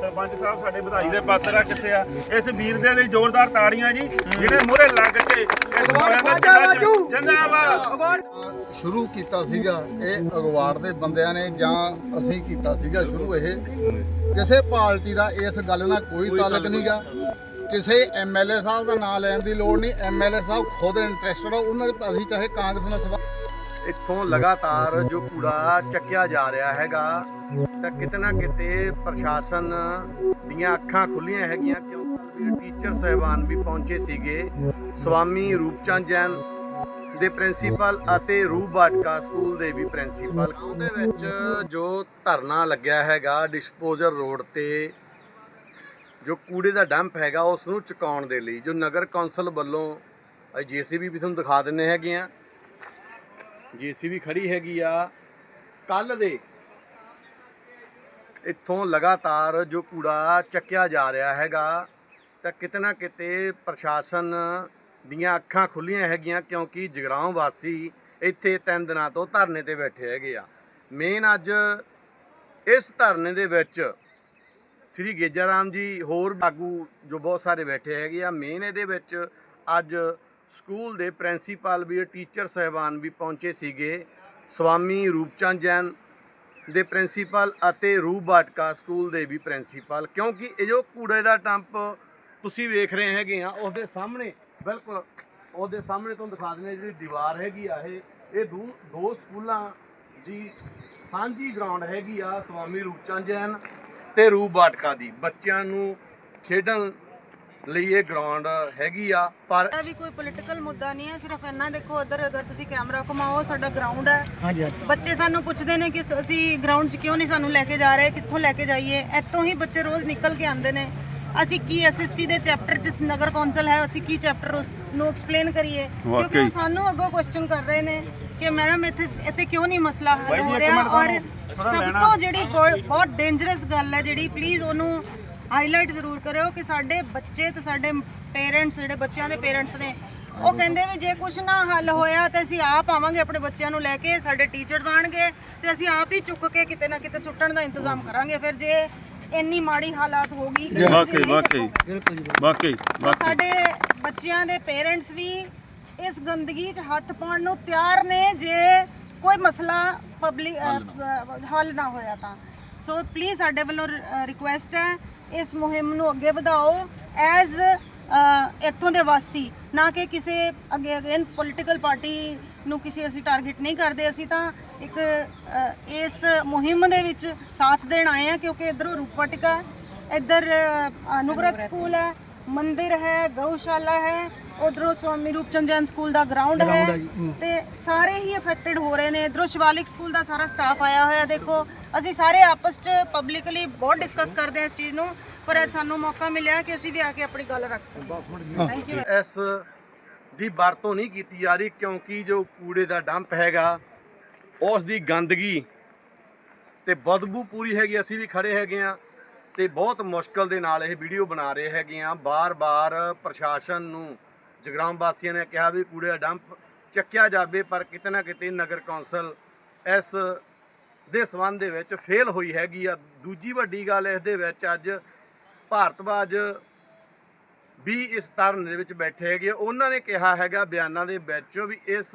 ਸਰਪੰਚ ਸਾਹਿਬ ਸਾਡੇ ਵਧਾਈ ਦੇ ਪਾਤਰ ਆ ਕਿੱਥੇ ਆ? ਇਸ ਵੀਰ ਦੇ ਲਈ ਜ਼ੋਰਦਾਰ ਤਾੜੀਆਂ ਜੀ ਜਿਹੜੇ ਮੂਹਰੇ ਲੱਗ ਕੇ ਇਸ ਜਿੰਦਾਬਾਦ। ਸ਼ੁਰੂ ਕੀਤਾ ਸੀਗਾ ਇਹ ਅਗਵਾੜ ਦੇ ਬੰਦਿਆਂ ਨੇ ਜਾਂ ਅਸੀਂ ਕੀਤਾ ਸੀਗਾ ਸ਼ੁਰੂ ਇਹ। ਕਿਸੇ ਪਾਰਟੀ ਦਾ ਇਸ ਗੱਲ ਨਾਲ ਕੋਈ ਤਾਲੁਕ ਨਹੀਂਗਾ ਕਿਸੇ ਐਮਐਲਏ ਸਾਹਿਬ ਦਾ ਨਾਮ ਲੈਣ ਦੀ ਲੋੜ ਨਹੀਂ ਐਮਐਲਏ ਸਾਹਿਬ ਖੁਦ ਇੰਟਰਸਟਡ ਆ ਉਹਨਾਂ ਦੇ ਅਸੀਂ ਚਾਹੇ ਕਾਂਗਰਸ ਨਾਲ ਇੱਥੋਂ ਲਗਾਤਾਰ ਜੋ ਕੂੜਾ ਚੱਕਿਆ ਜਾ ਰਿਹਾ ਹੈਗਾ ਤਾਂ ਕਿਤੇ ਨਾ ਕਿਤੇ ਪ੍ਰਸ਼ਾਸਨ ਦੀਆਂ ਅੱਖਾਂ ਖੁੱਲੀਆਂ ਹੈਗੀਆਂ ਕਿਉਂਕਿ ਵੀ ਟੀਚਰ ਸਹਿਬਾਨ ਵੀ ਪਹੁੰਚੇ ਸੀਗੇ, ਸਵਾਮੀ ਰੂਪਚੰਦ ਜੈਨ ਦੇ ਪ੍ਰਿੰਸੀਪਲ ਅਤੇ ਰੂਪ ਬਾਟਕਾ ਸਕੂਲ ਦੇ ਵੀ ਪ੍ਰਿੰਸੀਪਲ ਉਹਦੇ ਵਿੱਚ ਜੋ ਧਰਨਾ ਲੱਗਿਆ ਹੈਗਾ ਡਿਸਪੋਜ਼ਲ ਰੋਡ ਤੇ, ਜੋ ਕੂੜੇ ਦਾ ਡੰਪ ਹੈਗਾ ਉਸ ਨੂੰ ਚੁਕਾਉਣ ਦੇ ਲਈ, ਜੋ ਨਗਰ ਕੌਂਸਲ ਵੱਲੋਂ ਜੀਸੀਬੀ ਵੀ ਤੁਹਾਨੂੰ ਦਿਖਾ ਦਿੰਨੇ ਹੈਗੇ ਆ। ਜੀਸੀਬੀ ਖੜੀ ਹੈਗੀ ਆ। ਕੱਲ ਦੇ ਇੱਥੋਂ ਲਗਾਤਾਰ ਜੋ ਕੂੜਾ ਚੱਕਿਆ ਜਾ ਰਿਹਾ ਹੈਗਾ, ਤਾਂ ਕਿਤੇ ਨਾ ਕਿਤੇ ਪ੍ਰਸ਼ਾਸਨ ਦੀਆਂ ਅੱਖਾਂ ਖੁੱਲੀਆਂ ਹੈਗੀਆਂ ਕਿਉਂਕਿ ਜਗਰਾਉਂ ਵਾਸੀ ਇੱਥੇ ਤਿੰਨ ਦਿਨਾਂ ਤੋਂ ਧਰਨੇ ਤੇ ਬੈਠੇ ਹੈਗੇ ਆ। ਮੇਨ ਅੱਜ ਇਸ ਧਰਨੇ ਦੇ ਵਿੱਚ ਸ੍ਰੀ ਗੇਜਾ ਰਾਮ ਜੀ, ਹੋਰ ਆਗੂ ਜੋ ਬਹੁਤ ਸਾਰੇ ਬੈਠੇ ਹੈਗੇ ਆ ਮੇਨ ਇਹਦੇ ਵਿੱਚ ਅੱਜ ਸਕੂਲ ਦੇ ਪ੍ਰਿੰਸੀਪਲ ਵੀ, ਟੀਚਰ ਸਹਿਬਾਨ ਵੀ ਪਹੁੰਚੇ ਸੀਗੇ। ਸਵਾਮੀ ਰੂਪਚੰਦ ਜੈਨ ਦੇ ਪ੍ਰਿੰਸੀਪਲ ਅਤੇ ਰੂਹ ਬਾਟਕਾ ਸਕੂਲ ਦੇ ਵੀ ਪ੍ਰਿੰਸੀਪਲ, ਕਿਉਂਕਿ ਇਹ ਜੋ ਕੂੜੇ ਦਾ ਟੰਪ ਤੁਸੀਂ ਵੇਖ ਰਹੇ ਹੈਗੇ ਆ, ਉਹਦੇ ਸਾਹਮਣੇ, ਬਿਲਕੁਲ, ਉਹਦੇ ਸਾਹਮਣੇ ਤੁਹਾਨੂੰ ਦਿਖਾ ਦਿੰਦੇ ਜਿਹੜੀ ਦੀਵਾਰ ਹੈਗੀ ਆ ਇਹ ਇਹ ਦੋ ਦੋ ਸਕੂਲਾਂ ਦੀ ਸਾਂਝੀ ਗਰਾਊਂਡ ਹੈਗੀ ਆ, ਸਵਾਮੀ ਰੂਪਚੰਦ ਜੈਨ ਤੇ ਰੂਪ ਬਾਟਕਾ ਦੀ, ਬੱਚਿਆਂ ਨੂੰ ਖੇਡਣ ਲਈ ਇਹ ਗਰਾਊਂਡ ਹੈਗੀ ਆ ਪਰ ਵੀ ਕੋਈ ਪੋਲੀਟੀਕਲ ਮੁੱਦਾ ਨਹੀਂ ਹੈ ਸਿਰਫ ਇੰਨਾ ਦੇਖੋ ਉਧਰ ਅਗਰ ਤੁਸੀਂ ਕੈਮਰਾ ਘੁਮਾਓ ਸਾਡਾ ਗਰਾਊਂਡ ਹੈ। ਹਾਂਜੀ ਬੱਚੇ ਸਾਨੂੰ ਪੁੱਛਦੇ ਨੇ ਕਿ ਸ- ਅਸੀਂ ਗਰਾਊਂਡ 'ਚ ਕਿਉਂ ਨਹੀਂ ਸਾਨੂੰ ਲੈ ਕੇ ਜਾ ਰਹੇ ਕਿੱਥੋਂ ਲੈ ਕੇ ਜਾਈਏ? ਇੱਥੋਂ ਹੀ ਬੱਚੇ ਰੋਜ਼ ਨਿਕਲ ਕੇ ਆਉਂਦੇ ਨੇ। ਅਸੀਂ ਕੀ ਐਸਐਸਟੀ ਦੇ ਚੈਪਟਰ ਜਿਸ ਨਗਰ ਕੌਂਸਲ ਹੈ ਅਸੀਂ ਕੀ ਚੈਪਟਰ ਉਸ ਨੂੰ ਐਕਸਪਲੇਨ ਕਰੀਏ? ਕਿਉਂਕਿ ਉਹ ਸਾਨੂੰ ਅੱਗੋਂ ਕੁਐਸਚਨ ਕਰ ਰਹੇ ਨੇ ਕਿ ਮੈਡਮ ਇੱਥੇ ਇੱਥੇ ਕਿਉਂ ਨਹੀਂ ਮਸਲਾ ਹੱਲ ਹੋ ਰਿਹਾ? ਔਰ ਸਭ ਤੋਂ ਜਿਹੜੀ ਬਹੁਤ- ਬਹੁਤ ਡੇਂਜਰਸ ਗੱਲ ਹੈ ਜਿਹੜੀ ਪਲੀਜ਼ ਉਹਨੂੰ ਹਾਈਲਾਈਟ ਜ਼ਰੂਰ ਕਰਿਓ ਕਿ ਸਾਡੇ ਬੱਚੇ ਤੇ ਸਾਡੇ ਪੇਰੈਂਟਸ ਜਿਹੜੇ ਬੱਚਿਆਂ ਦੇ ਪੇਰੈਂਟਸ ਨੇ ਉਹ ਕਹਿੰਦੇ ਵੀ ਜੇ ਕੁਝ ਨਾ ਹੱਲ ਹੋਇਆ ਤੇ ਅਸੀਂ ਆਪ ਆਵਾਂਗੇ ਆਪਣੇ ਬੱਚਿਆਂ ਨੂੰ ਲੈ ਕੇ ਸਾਡੇ ਟੀਚਰਸ ਆਣਗੇ ਤੇ ਅਸੀਂ ਆਪ ਹੀ ਚੁੱਕ ਕੇ ਕਿਤੇ ਨਾ ਕਿਤੇ ਸੁੱਟਣ ਦਾ ਇੰਤਜ਼ਾਮ ਕਰਾਂਗੇ। ਫਿਰ ਜੇ ਇੰਨੀ ਮਾੜੀ ਹਾਲਾਤ ਹੋ ਗਈ ਕਿ ਤੁਸੀਂ ਵਾਕਈ ਨਹੀਂ ਵਾਕਈ। ਚੁੱਕੋਗੇ। ਵਾਕਈ ਸੋ ਸਾਡੇ ਬੱਚਿਆਂ ਦੇ ਪੇਰੈਂਟਸ ਵੀ ਇਸ ਗੰਦਗੀ 'ਚ ਹੱਥ ਪਾਉਣ ਨੂੰ ਤਿਆਰ ਨੇ ਜੇ ਕੋਈ ਮਸਲਾ ਪਬਲਿਕ ਹੱਲ ਨਾ ਹੋਇਆ ਤਾਂ। ਸੋ ਪਲੀਜ਼ ਸਾਡੇ ਵੱਲੋਂ ਰਿਕੁਐਸਟ ਹੈ ਇਸ ਮੁਹਿੰਮ ਨੂੰ ਅੱਗੇ ਵਧਾਓ ਐਜ਼ ਇੱਥੋਂ ਦੇ ਵਾਸੀ। ਨਾ ਕਿ ਕਿਸੇ ਅੱਗੇ ਅਗੇਨ ਪੋਲੀਟੀਕਲ ਪਾਰਟੀ ਨੂੰ ਕਿਸੇ ਅਸੀਂ ਟਾਰਗੇਟ ਨਹੀਂ ਕਰਦੇ ਅਸੀਂ ਤਾਂ ਇੱਕ ਇਸ ਮੁਹਿੰਮ ਦੇ ਵਿੱਚ ਸਾਥ ਦੇਣ ਆਏ ਆ ਕਿਉਂਕਿ ਇਧਰੋਂ ਰੂਪਵਟਿਕਾ ਹੈ ਇੱਧਰ ਅ, ਅਨੁਗ੍ਰਤ ਸਕੂਲ ਹੈ ਮੰਦਿਰ ਹੈ ਗਊਸ਼ਾਲਾ ਹੈ ਉਧਰੋਂ ਸਵਾਮੀ ਰੂਪਚੰਦ ਜੈਨ ਸਕੂਲ ਦਾ ਗਰਾਊਂਡ ਹੈ ਤੇ ਸਾਰੇ ਹੀ ਅਫੈਕਟਡ ਹੋ ਰਹੇ ਨੇ। ਇਧਰੋਂ ਸ਼ਿਵਾਲਿਕ ਸਕੂਲ ਦਾ ਸਾਰਾ ਸਟਾਫ ਆਇਆ ਹੋਇਆ ਦੇਖੋ ਅਸੀਂ ਸਾਰੇ ਆਪਸ ਚ ਪਬਲਿਕਲੀ ਬਹੁਤ ਡਿਸਕਸ ਕਰਦੇ ਹਾਂ ਇਸ ਚੀਜ਼ ਨੂੰ ਪਰ ਅੱਜ ਸਾਨੂੰ ਮੌਕਾ ਮਿਲਿਆ ਕਿ ਅਸੀਂ ਵੀ ਆ ਕੇ ਆਪਣੀ ਗੱਲ ਰੱਖ ਸਕੀਏ। ਥੈਂਕ ਯੂ ਇਸ ਦੀ ਵਰਤੋਂ ਨਹੀਂ ਕੀਤੀ ਜਾ ਰਹੀ ਕਿਉਂਕਿ ਜੋ ਕੂੜੇ ਦਾ ਡੰਪ ਹੈਗਾ ਉਸ ਦੀ ਗੰਦਗੀ ਤੇ ਬਦਬੂ ਪੂਰੀ ਹੈਗੀ ਅਸੀਂ ਵੀ ਖੜੇ ਹੈਗੇ ਆ ਤੇ ਬਹੁਤ ਮੁਸ਼ਕਲ ਦੇ ਨਾਲ ਇਹ ਵੀਡੀਓ ਬਣਾ ਰਹੇ ਹੈਗੇ ਆ ਬਾਰ-ਬਾਰ ਪ੍ਰਸ਼ਾਸਨ ਨੂੰ ਜਗਰਾਮ ਵਾਸੀਆਂ ਨੇ ਕਿਹਾ ਵੀ ਕੂੜੇ ਦਾ ਡੰਪ ਚੱਕਿਆ ਜਾਵੇ, ਪਰ ਕਿਤੇ ਨਾ ਕਿਤੇ ਨਗਰ ਕੌਂਸਲ ਇਸ ਦੇ ਸੰਬੰਧ ਦੇ ਵਿੱਚ ਫੇਲ ਹੋਈ ਹੈਗੀ ਆ। ਦੂਜੀ ਵੱਡੀ ਗੱਲ ਇਸ ਦੇ ਵਿੱਚ ਅੱਜ ਭਾਰਤਵਾਜ ਵੀ ਇਸ ਧਰਨੇ ਦੇ ਵਿੱਚ ਬੈਠੇ ਹੈਗੇ ਆ। ਉਹਨਾਂ ਨੇ ਕਿਹਾ ਹੈਗਾ ਬਿਆਨਾਂ ਦੇ ਵਿੱਚ ਵੀ ਇਸ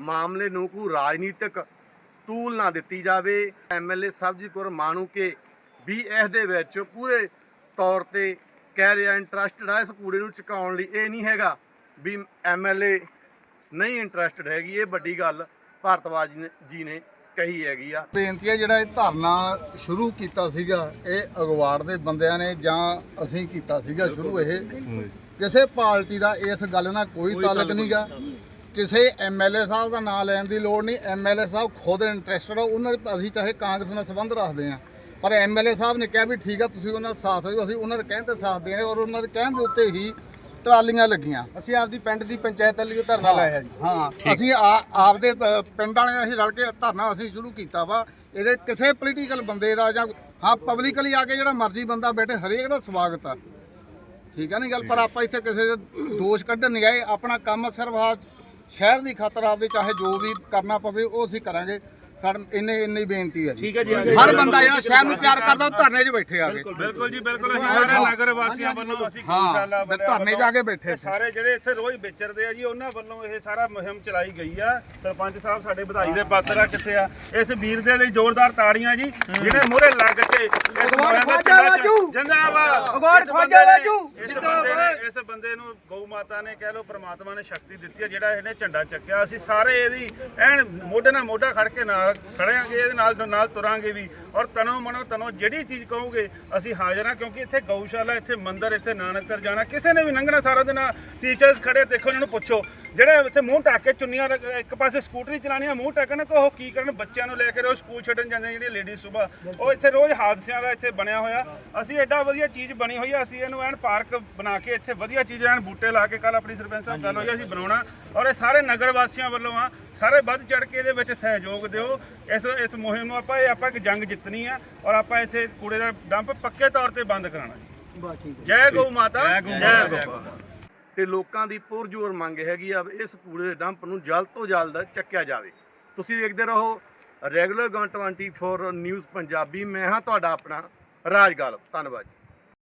ਮਾਮਲੇ ਨੂੰ ਕੋਈ ਰਾਜਨੀਤਿਕ ਤੂਲ ਨਾ ਦਿੱਤੀ ਜਾਵੇ। ਐਮਐਲਏ ਸਾਹਿਬ ਕੌਰ ਮਾਣੂ ਕੇ ਵੀ ਇਸ ਦੇ ਵਿੱਚ ਪੂਰੇ ਤੌਰ ਤੇ ਕਹਿ ਰਿਹਾ, ਇੰਟਰਸਟਡ ਆ ਇਸ ਕੂੜੇ ਨੂੰ ਚੁਕਾਉਣ ਲਈ। ਇਹ ਨਹੀਂ ਹੈਗਾ ਵੀ ਐਮਐਲਏ ਨਹੀਂ ਇੰਟਰਸਟਡ ਹੈਗੀ ਇਹ ਵੱਡੀ ਗੱਲ ਭਾਰਤਵਾਜ ਜੀ ਨੇ ਕਹੀ ਹੈਗੀ ਆ। ਬੇਨਤੀ ਹੈ ਜਿਹੜਾ ਇਹ ਧਰਨਾ ਸ਼ੁਰੂ ਕੀਤਾ ਸੀਗਾ ਇਹ ਅਗਵਾੜ ਦੇ ਬੰਦਿਆਂ ਨੇ ਜਾਂ ਅਸੀਂ ਕੀਤਾ ਸੀਗਾ ਸ਼ੁਰੂ ਇਹ। ਕਿਸੇ ਪਾਰਟੀ ਦਾ ਇਸ ਗੱਲ ਨਾਲ ਕੋਈ ਤਾਲੁਕ ਨਹੀਂਗਾ ਕਿਸੇ ਐਮਐਲਏ ਸਾਹਿਬ ਦਾ ਨਾਮ ਲੈਣ ਦੀ ਲੋੜ ਨਹੀਂ। ਐਮਐਲਏ ਸਾਹਿਬ ਖੁਦ ਇੰਟਰਸਟਡ ਆ ਉਹਨਾਂ ਦੇ ਅਸੀਂ ਚਾਹੇ ਕਾਂਗਰਸ ਨਾਲ ਸੰਬੰਧ ਰੱਖਦੇ ਆ। ਪਰ ਐਮਐਲਏ ਸਾਹਿਬ ਨੇ ਕਿਹਾ ਵੀ ਠੀਕ ਆ ਤੁਸੀਂ ਉਹਨਾਂ ਦਾ ਸਾਥ ਦਿਓ ਅਸੀਂ ਉਹਨਾਂ ਦੇ ਕਹਿਣ ਤੇ ਸਾਥ ਦੇਣੇ ਔਰ ਉਹਨਾਂ ਦੇ ਕਹਿਣ ਦੇ ਉੱਤੇ ਹੀ ਟਰਾਲੀਆਂ ਲੱਗੀਆਂ। ਅਸੀਂ ਆਪਦੀ ਪਿੰਡ ਦੀ ਪੰਚਾਇਤ ਲਈ ਧਰਨਾ ਲਾਇਆ ਜੀ। ਹਾਂ। ਅਸੀਂ ਆ- ਆਪਦੇ ਪਿੰਡ ਵਾਲਿਆਂ ਅਸੀਂ ਰਲ ਕੇ ਧਰਨਾ ਅਸੀਂ ਸ਼ੁਰੂ ਕੀਤਾ ਵਾ। ਇਹਦੇ ਕਿਸੇ ਪੋਲੀਟੀਕਲ ਬੰਦੇ ਦਾ ਜਾਂ ਹਾਂ ਪਬਲਿਕਲੀ ਆ ਕੇ ਜਿਹੜਾ ਮਰਜ਼ੀ ਬੰਦਾ ਬੈਠੇ ਹਰੇਕ ਦਾ ਸਵਾਗਤ ਆ। ਠੀਕ ਆ ਨਹੀਂ ਗੱਲ? ਪਰ ਆਪਾਂ ਇੱਥੇ ਕਿਸੇ ਦੇ ਦੋਸ਼ ਕੱਢਣ ਨਹੀਂ ਆਏ। ਆਪਣਾ ਕੰਮ ਸਿਰਫ ਆ ਸ਼ਹਿਰ ਦੀ ਖਾਤਰ ਆਪਦੇ ਚਾਹੇ ਜੋ ਵੀ ਕਰਨਾ ਪਵੇ ਉਹ ਅਸੀਂ ਕਰਾਂਗੇ। ਸਾਡ ਇੰਨੇ ਇੰਨੀ ਬੇਨਤੀ ਹੈ ਜੀ। ਠੀਕ ਹੈ ਜੀ ਹਰ ਬੰਦਾ ਜਿਹੜਾ ਸ਼ਹਿਰ ਨੂੰ ਪਿਆਰ ਕਰਦਾ ਉਹ ਧਰਨੇ 'ਚ ਬੈਠੇ ਆ ਕੇ। ਬਿਲਕੁਲ ਜੀ ਬਿਲਕੁਲ। ਅਸੀਂ ਸਾਰੇ ਨਗਰ ਵਾਸੀਆਂ ਵੱਲੋਂ ਅਸੀਂ ਹਾਂ, ਗਊਸ਼ਾਲਾ ਤੇ ਵਾਲਿਆਂ ਧਰਨੇ 'ਚ ਵੱਲੋਂ ਆ ਕੇ ਬੈਠੇ ਸੀ। ਸਾਰੇ ਜਿਹੜੇ ਇੱਥੇ ਰੋਜ਼ ਵਿਚਰਦੇ ਆ ਜੀ ਉਹਨਾਂ ਵੱਲੋਂ ਇਹ ਸਾਰਾ ਮੁਹਿੰਮ ਚਲਾਈ ਗਈ ਆ। ਸਰਪੰਚ ਸਾਹਿਬ ਸਾਡੇ ਵਧਾਈ ਦੇ ਪਾਤਰ ਆ ਕਿੱਥੇ ਆ? ਇਸ ਵੀਰ ਦੇ ਲਈ ਜ਼ੋਰਦਾਰ ਤਾੜੀਆਂ ਜੀ ਜਿਹੜੇ ਮੂਹਰੇ ਲੱਗ ਕੇ ਇਸ ਮੁਹਿੰਮ ਦਾ ਝੰਡਾ ਚ- ਜਿੰਦਾਬਾਦ। ਅਗਵਾੜ ਇਸ ਖਵਾਜਾ ਬੰਦੇ ਨੇ- ਵਾਜੂ। ਇਸ ਬੰਦੇ ਨੇ ਇਸ ਬੰਦੇ ਨੂੰ ਗਊ ਮਾਤਾ ਨੇ ਕਹਿ ਲੋ ਪ੍ਰਮਾਤਮਾ ਨੇ ਸ਼ਕਤੀ ਦਿੱਤੀ ਹੈ ਜਿਹੜਾ ਇਹਨੇ ਝੰਡਾ ਚੱਕਿਆ। ਅਸੀਂ ਸਾਰੇ ਇਹਦੀ ਐਨ ਮੋਢੇ ਨਾਲ ਮੋਢਾ ਖੜ ਕੇ ਨਾਲ ਖੜਾਂਗੇ, ਇਹਦੇ ਨਾਲ ਨਾਲ ਤੁਰਾਂਗੇ ਵੀ। ਔਰ ਤਨੋ ਮਨੋ ਤਨੋ ਜਿਹੜੀ ਚੀਜ਼ ਕਹੋਗੇ, ਅਸੀਂ ਹਾਜ਼ਰ ਹਾਂ, ਕਿਉਂਕਿ ਇੱਥੇ ਗਊਸ਼ਾਲਾ, ਇੱਥੇ ਮੰਦਿਰ, ਇੱਥੇ ਨਾਨਕਸਰ ਜਾਣਾ, ਕਿਸੇ ਨੇ ਵੀ ਲੰਘਣਾ ਸਾਰਾ ਦਿਨ। ਟੀਚਰਸ ਖੜੇ, ਦੇਖੋ ਇਹਨਾਂ ਨੂੰ ਪੁੱਛੋ। ਜਿਹੜੇ ਇੱਥੇ ਮੂੰਹ ਢੱਕ ਕੇ ਚੁੰਨੀਆਂ ਰੱਖ- ਇੱਕ ਪਾਸੇ ਸਕੂਟਰੀ ਚਲਾਉਣੀਆਂ ਮੂੰਹ ਢੱਕਣ ਕੋ ਉਹ ਕੀ ਕਰਨ? ਬੱਚਿਆਂ ਨੂੰ ਲੈ ਕੇ ਰੋਜ਼ ਸਕੂਲ ਛੱਡਣ ਜਾਂਦੇ ਜਿਹੜੀਆਂ ਲੇਡੀਜ਼ ਸੁਬਾ। ਉਹ ਇੱਥੇ ਰੋਜ਼ ਹਾਦਸਿਆਂ ਦਾ ਇੱਥੇ ਬਣਿਆ ਹੋਇਆ। ਅਸੀਂ ਐਡਾ ਵਧੀਆ ਚੀਜ਼ ਬਣੀ ਹੋਈ ਆ ਅਸੀਂ ਇਹਨੂੰ ਐਨ ਪਾਰਕ ਬਣਾ ਕੇ ਇੱਥੇ ਵਧੀਆ ਚੀਜ਼ ਐਨ ਬੂਟੇ ਲਾ ਕੇ ਕੱਲ ਆਪਣੀ ਸਰਪੰਚ ਸਾਹਿਬ ਗੱਲ ਹੋਈ ਆ, ਅਸੀਂ ਬਣਾਉਣਾ। ਔਰ ਇਹ ਸਾਰੇ ਨਗਰ ਵਾਸੀਆਂ ਵੱਲੋਂ ਆ ਸਾਰੇ ਵੱਧ ਚੜ ਕੇ ਇਹਦੇ ਵਿੱਚ ਸਹਿਯੋਗ ਦਿਓ। ਇਸ ਇਸ ਮੁਹਿੰਮ ਨੂੰ ਆਪਾਂ ਇਹ ਆਪਾਂ ਇੱਕ ਜੰਗ ਜਿੱਤਣੀ ਆ ਔਰ ਆਪਾਂ ਇੱਥੇ ਕੂੜੇ ਦਾ ਡੰਪ ਪੱਕੇ ਤੌਰ ਤੇ ਬੰਦ ਕਰਾਉਣਾ ਜੀ। ਜੈ ਗਊ ਮਾਤਾ ਜੈ ਗਊ ਤੇ ਲੋਕਾਂ ਦੀ ਪੁਰਜੋਰ ਮੰਗ ਹੈਗੀ ਆ ਇਸ ਕੂੜੇ ਦੇ ਡੰਪ ਨੂੰ ਜਲਦ ਤੋਂ ਜਲਦ ਚੱਕਿਆ ਜਾਵੇ। ਤੁਸੀਂ ਵੇਖਦੇ ਰਹੋ ਰੈਗੂਲਰ ਗਨ 24 ਨਿਊਜ਼ ਪੰਜਾਬੀ। ਮੈਂ ਹਾਂ ਤੁਹਾਡਾ ਆਪਣਾ ਰਾਜ ਗਾਲਬ ਧੰਨਵਾਦ ਜੀ।